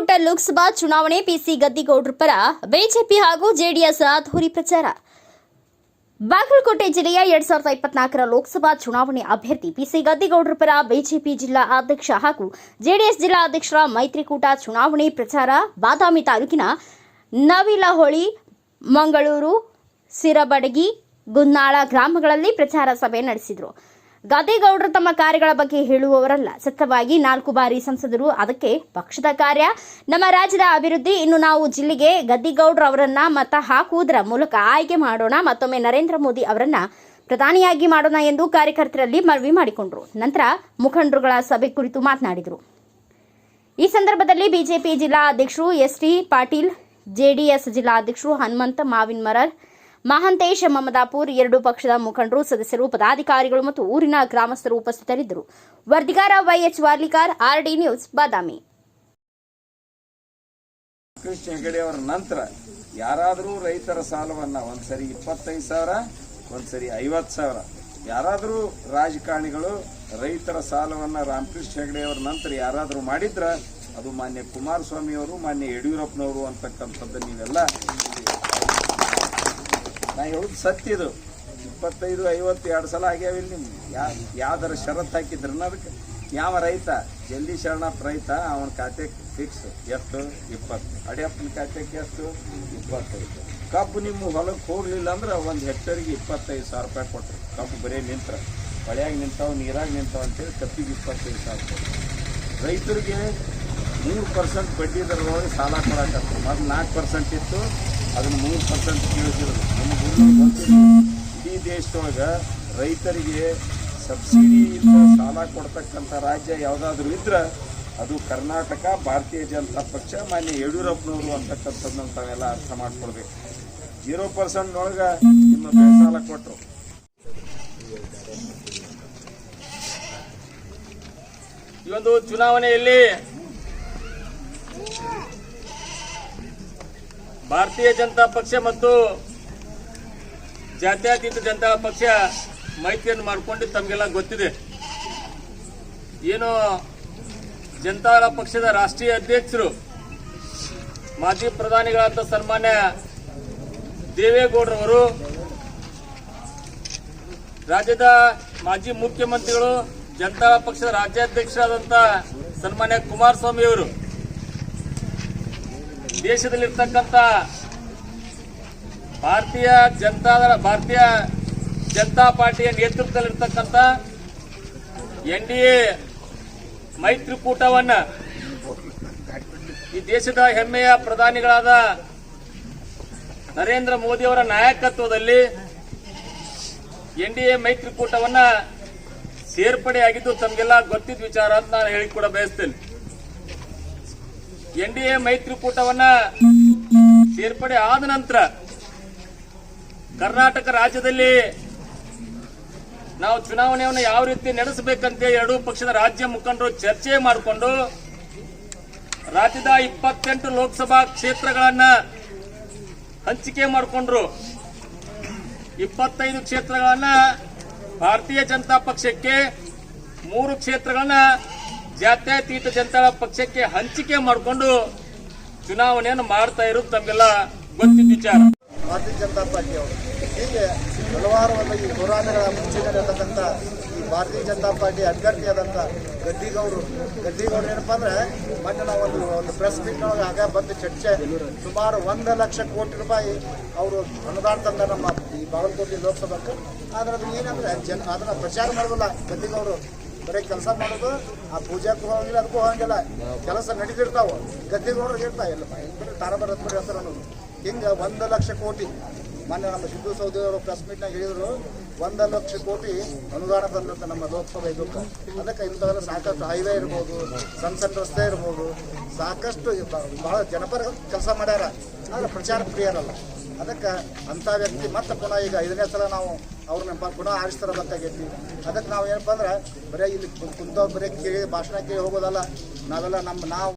ಬಾಗಲಕೋಟ ಲೋಕಸಭಾ ಚುನಾವಣೆ ಪಿಸಿ ಗದ್ದಿಗೌಡ್ರ ಪರ ಬಿಜೆಪಿ ಹಾಗೂ ಜೆಡಿಎಸ್ ಅಧೂರಿ ಪ್ರಚಾರ. ಬಾಗಲಕೋಟೆ ಜಿಲ್ಲೆಯ ಎರಡ್ ಸಾವಿರದ ಇಪ್ಪತ್ನಾಲ್ಕರ ಲೋಕಸಭಾ ಚುನಾವಣೆ ಅಭ್ಯರ್ಥಿ ಪಿಸಿ ಗದ್ದಿಗೌಡರ ಪರ ಬಿಜೆಪಿ ಜಿಲ್ಲಾ ಅಧ್ಯಕ್ಷ ಹಾಗೂ ಜೆಡಿಎಸ್ ಜಿಲ್ಲಾ ಅಧ್ಯಕ್ಷರ ಮೈತ್ರಿಕೂಟ ಚುನಾವಣೆ ಪ್ರಚಾರ. ಬಾದಾಮಿ ತಾಲೂಕಿನ ನವಿಲಹೊಳಿ, ಮಂಗಳೂರು, ಸಿರಬಡಗಿ, ಗುನ್ನಾಳ ಗ್ರಾಮಗಳಲ್ಲಿ ಪ್ರಚಾರ ಸಭೆ ನಡೆಸಿದರು. ಗದ್ದಿಗೌಡರು ತಮ್ಮ ಕಾರ್ಯಗಳ ಬಗ್ಗೆ ಹೇಳುವವರಲ್ಲ. ಸತ್ಯವಾಗಿ ನಾಲ್ಕು ಬಾರಿ ಸಂಸದರು. ಅದಕ್ಕೆ ಪಕ್ಷದ ಕಾರ್ಯ. ನಮ್ಮ ರಾಜ್ಯದ ಅಭಿವೃದ್ಧಿ. ಇನ್ನು ನಾವು ಜಿಲ್ಲೆಗೆ ಗದ್ದಿಗೌಡರು ಅವರನ್ನ ಮತ ಹಾಕುವುದರ ಮೂಲಕ ಆಯ್ಕೆ ಮಾಡೋಣ. ಮತ್ತೊಮ್ಮೆ ನರೇಂದ್ರ ಮೋದಿ ಅವರನ್ನ ಪ್ರಧಾನಿಯಾಗಿ ಮಾಡೋಣ ಎಂದು ಕಾರ್ಯಕರ್ತರಲ್ಲಿ ಮನವಿ ಮಾಡಿಕೊಂಡರು. ನಂತರ ಮುಖಂಡರುಗಳ ಸಭೆ ಕುರಿತು ಮಾತನಾಡಿದರು. ಈ ಸಂದರ್ಭದಲ್ಲಿ ಬಿಜೆಪಿ ಜಿಲ್ಲಾ ಅಧ್ಯಕ್ಷರು ಎಸ್ ಟಿ ಪಾಟೀಲ್, ಜೆಡಿಎಸ್ ಜಿಲ್ಲಾ ಅಧ್ಯಕ್ಷರು ಹನುಮಂತ ಮಾವಿನ್ ಮರರ್ ಮಹಂತೇಶ್ ಮಮದಾಪುರ್ ಎರಡು ಪಕ್ಷದ ಮುಖಂಡರು ಸದಸ್ಯರು, ಪದಾಧಿಕಾರಿಗಳು ಮತ್ತು ಊರಿನ ಗ್ರಾಮಸ್ಥರು ಉಪಸ್ಥಿತರಿದ್ದರು. ವರದಿಗಾರ YH Warlikar RD news, Badami. Krishna Hegde ಅವರ ನಂತರ ಯಾರಾದರೂ ರೈತರ ಸಾಲವನ್ನ ಒಂದ್ಸರಿ ಇಪ್ಪತ್ತೈದು ಸಾವಿರ, ಒಂದ್ಸರಿ ಐವತ್ತು ಸಾವಿರ. ಯಾರಾದರೂ ರಾಜಕಾರಣಿಗಳು ರೈತರ ಸಾಲವನ್ನ ರಾಮಕೃಷ್ಣ ಹೆಗಡೆ ಅವರ ನಂತರ ಯಾರಾದರೂ ಮಾಡಿದ್ರ ಅದು ಮಾನ್ಯ ಕುಮಾರಸ್ವಾಮಿ ಅವರು, ಮಾನ್ಯ ಯಡಿಯೂರಪ್ಪನವರು ಅಂತಕ್ಕಂಥದ್ದು ನೀವೆಲ್ಲ ನಾ ಹೇಳುದು ಸತ್ಯ ಇದು. ಇಪ್ಪತ್ತೈದು, ಐವತ್ತು ಎರಡು ಸಲ ಆಗ್ಯಾವಿಲ್ಲ ನಿಮ್ಗೆ. ಯಾ, ಯಾವ್ದಾರ ಷರತ್ತು ಹಾಕಿದ್ರನ್ನ ಅದಕ್ಕೆ. ಯಾವ ರೈತ, ಜಲ್ದಿ ಶರಣಪ್ಪ ರೈತ, ಅವನ ಖಾತೆ ಫಿಕ್ಸ್ ಎಷ್ಟು ಇಪ್ಪತ್ತು. ಅಡಿಯಪ್ಪನ ಖಾತೆಗೆ ಎಷ್ಟು ಇಪ್ಪತ್ತೈದು ಕಬ್ಬು ನಿಮ್ಮ ಹೊಲಕ್ಕೆ ಹೋಗಲಿಲ್ಲ ಅಂದ್ರೆ ಒಂದು ಹೆಕ್ಟರಿಗೆ ಇಪ್ಪತ್ತೈದು ಸಾವಿರ ರೂಪಾಯಿ ಕೊಟ್ಟರು ಕಬ್ಬು ಬರೀ ನಿಂತರ. ಹೊಳೆಯಾಗಿ ನಿಂತಾವ, ನೀರಾಗಿ ನಿಂತಾವ ಅಂತೇಳಿ ಕಬ್ಬಿಗೆ ಇಪ್ಪತ್ತೈದು ಸಾವಿರ ರೂಪಾಯಿ ರೈತರಿಗೆ ಮೂರು ಪರ್ಸೆಂಟ್ ಬಡ್ಡಿ ದರದೊಳಗೆ ಸಾಲ ಕೊಡಕ್ಕೆ ಮೊದಲು ನಾಲ್ಕು ಪರ್ಸೆಂಟ್ ಇತ್ತು. ಅದನ್ನು ಮೂರು ಪರ್ಸೆಂಟ್ ಕೀಳಿಸಿರೋದು ನಮ್ಮ. ಇಡೀ ದೇಶದೊಳಗೆ ರೈತರಿಗೆ ಸಬ್ಸಿಡಿ ಇಲ್ಲ ಸಾಲ ಕೊಡ್ತಕ್ಕಂಥ ರಾಜ್ಯ ಯಾವುದಾದ್ರೂ ಇದ್ರೆ ಅದು ಕರ್ನಾಟಕ ಭಾರತೀಯ ಜನತಾ ಪಕ್ಷ ಮಾನ್ಯ ಯಡಿಯೂರಪ್ಪನವರು ಅಂತಕ್ಕಂಥದ್ದನ್ನು ತಾವೆಲ್ಲ ಅರ್ಥ ಮಾಡ್ಕೊಳ್ಬೇಕು. ಜೀರೋ ಪರ್ಸೆಂಟ್ ಒಳಗೆ ನಿಮ್ಮ ಬೆಳೆ ಸಾಲ ಕೊಟ್ಟರು ಇವೊಂದು ಒಂದು ಚುನಾವಣೆಯಲ್ಲಿ ಭಾರತೀಯ ಜನತಾ ಪಕ್ಷ ಮತ್ತು ಜಾತ್ಯತೀತ ಜನತಾ ಪಕ್ಷ ಮೈತ್ರಿಯನ್ನು ಮಾಡಿಕೊಂಡು ತಮಗೆಲ್ಲ ಗೊತ್ತಿದೆ. ಏನು ಜನತಾ ಪಕ್ಷದ ರಾಷ್ಟ್ರೀಯ ಅಧ್ಯಕ್ಷರು, ಮಾಜಿ ಪ್ರಧಾನಿಗಳಾದ ಸನ್ಮಾನ್ಯ ದೇವೇಗೌಡರವರು, ರಾಜ್ಯದ ಮಾಜಿ ಮುಖ್ಯಮಂತ್ರಿಗಳು ಜನತಾ ಪಕ್ಷದ ರಾಜ್ಯಾಧ್ಯಕ್ಷರಾದಂಥ ಸನ್ಮಾನ್ಯ ಕುಮಾರಸ್ವಾಮಿ ಅವರು ದೇಶದಲ್ಲಿರ್ತಕ್ಕಂಥ ಭಾರತೀಯ ಜನತಾದ ಭಾರತೀಯ ಜನತಾ ಪಾರ್ಟಿಯ ನೇತೃತ್ವದಲ್ಲಿರ್ತಕ್ಕಂಥ ಎನ್ ಡಿ ಎ ಮೈತ್ರಿಕೂಟವನ್ನ ಈ ದೇಶದ ಹೆಮ್ಮೆಯ ಪ್ರಧಾನಿಗಳಾದ ನರೇಂದ್ರ ಮೋದಿ ಅವರ ನಾಯಕತ್ವದಲ್ಲಿ ಎನ್ ಡಿ ಎ ಮೈತ್ರಿಕೂಟವನ್ನ ಸೇರ್ಪಡೆಯಾಗಿದ್ದು ತಮಗೆಲ್ಲ ಗೊತ್ತಿದ್ದ ವಿಚಾರ ಅಂತ ನಾನು ಹೇಳಿ ಕೂಡ ಬಯಸ್ತೇನೆ ಎನ್ ಡಿ ಎ ಮೈತ್ರಿಕೂಟವನ್ನ ಸೇರ್ಪಡೆ ಆದ ನಂತರ ಕರ್ನಾಟಕ ರಾಜ್ಯದಲ್ಲಿ ನಾವು ಚುನಾವಣೆಯನ್ನು ಯಾವ ರೀತಿ ನಡೆಸಬೇಕಂತೆ ಎರಡೂ ಪಕ್ಷದ ರಾಜ್ಯ ಮುಖಂಡರು ಚರ್ಚೆ ಮಾಡಿಕೊಂಡು ರಾಜ್ಯದ ಇಪ್ಪತ್ತೆಂಟು ಲೋಕಸಭಾ ಕ್ಷೇತ್ರಗಳನ್ನ ಹಂಚಿಕೆ ಮಾಡಿಕೊಂಡ್ರು. ಇಪ್ಪತ್ತೈದು ಕ್ಷೇತ್ರಗಳನ್ನ ಭಾರತೀಯ ಜನತಾ ಪಕ್ಷಕ್ಕೆ, ಮೂರು ಕ್ಷೇತ್ರಗಳನ್ನ ಜಾತ್ಯತೀತ ಜನತಾ ಪಕ್ಷಕ್ಕೆ ಹಂಚಿಕೆ ಮಾಡಿಕೊಂಡು ಚುನಾವಣೆಯನ್ನು ಮಾಡ್ತಾ ಇರೋದು ತಮಗೆಲ್ಲ ಗೊತ್ತಿದ್ದ ವಿಚಾರ. ಭಾರತೀಯ ಜನತಾ ಪಾರ್ಟಿ ಅವರು ಹೀಗೆ ಹಲವಾರು ಒಂದು ಈ ಪುರಾಣಗಳ ಮುಂಚಿನಲ್ಲಿರತಕ್ಕಂಥ ಈ ಭಾರತೀಯ ಜನತಾ ಪಾರ್ಟಿ ಅಭ್ಯರ್ಥಿಯಾದಂಥ ಗದ್ದಿಗೌಡರು. ಗದ್ದಿಗೌಡರು ಏನಪ್ಪ ಅಂದ್ರೆ ಮೊನ್ನೆ ನಾವು ಒಂದು ಒಂದು ಪ್ರೆಸ್ ಮೀಟ್ನೊಳಗೆ ಆಗ ಬಂದು ಚರ್ಚೆ ಸುಮಾರು ಒಂದು ಲಕ್ಷ ಕೋಟಿ ರೂಪಾಯಿ ಅವರು ಅನುದಾನ ತಂದ ನಮ್ಮ ಈ ಬಾಗಲಕೋಟೆ ಲೋಕಸಭೆಗೆ ಆದ್ರೆ ಅದು ಏನಂದ್ರೆ ಜನ ಅದನ್ನ ಪ್ರಚಾರ ಮಾಡೋದಿಲ್ಲ ಗದ್ದಿಗೌಡರು. ಬರೀ ಕೆಲಸ ಮಾಡೋದು, ಆ ಪೂಜಾಕ್ಕೂ ಹೋಗಿಲ್ಲ ಅದಕ್ಕೂ ಹೋಗಂಗಿಲ್ಲ ಕೆಲಸ ನಡೀತಿರ್ತಾವ. ಗದ್ದಿಗೌಡರು ಇರ್ತಾ ಇಲ್ಲ. ತಾರಾಬರ ಹೆಸರು ಅನ್ನೋದು. ಹಿಂಗೆ ಒಂದು ಲಕ್ಷ ಕೋಟಿ. ಮೊನ್ನೆ ನಮ್ಮ ಸಿದ್ದು ಸೌದಿ ಅವರು ಪ್ರೆಸ್ ಮೀಟ್ನಾಗ ಹೇಳಿದ್ರು, ಒಂದು ಲಕ್ಷ ಕೋಟಿ ಅನುದಾನ ತಂದಿರುತ್ತೆ ನಮ್ಮ ಲೋಕಸಭೆ ಇದಕ್ಕೆ. ಅದಕ್ಕೆ ಇಂಥವೆಲ್ಲ ಸಾಕಷ್ಟು ಹೈವೇ ಇರ್ಬೋದು, ಸಣ್ಣ ಸಣ್ಣ ರಸ್ತೆ ಇರ್ಬೋದು. ಸಾಕಷ್ಟು ಬಹಳ ಜನಪರ ಕೆಲಸ ಮಾಡ್ಯಾರ. ಆದ್ರೆ ಪ್ರಚಾರ ಪ್ರಿಯರಲ್ಲ. ಅದಕ್ಕೆ ಅಂಥ ವ್ಯಕ್ತಿ ಮತ್ತೆ ಪುನಃ ಈಗ ಐದನೇ ಸಲ ನಾವು ಅವ್ರನ್ನ ಪುನಃ ಆರಿಸ್ತಿರಬೇಕಾಗೈತಿ ಅದಕ್ಕೆ ನಾವು ಏನಪ್ಪ ಅಂದ್ರೆ ಬರೀ ಇಲ್ಲಿ ಕುಂತ ಬರೀ ಕೇಳಿ ಭಾಷಣ ಕೇಳಿ ಹೋಗೋದಲ್ಲ. ನಾವೆಲ್ಲ ನಮ್ಮ, ನಾವು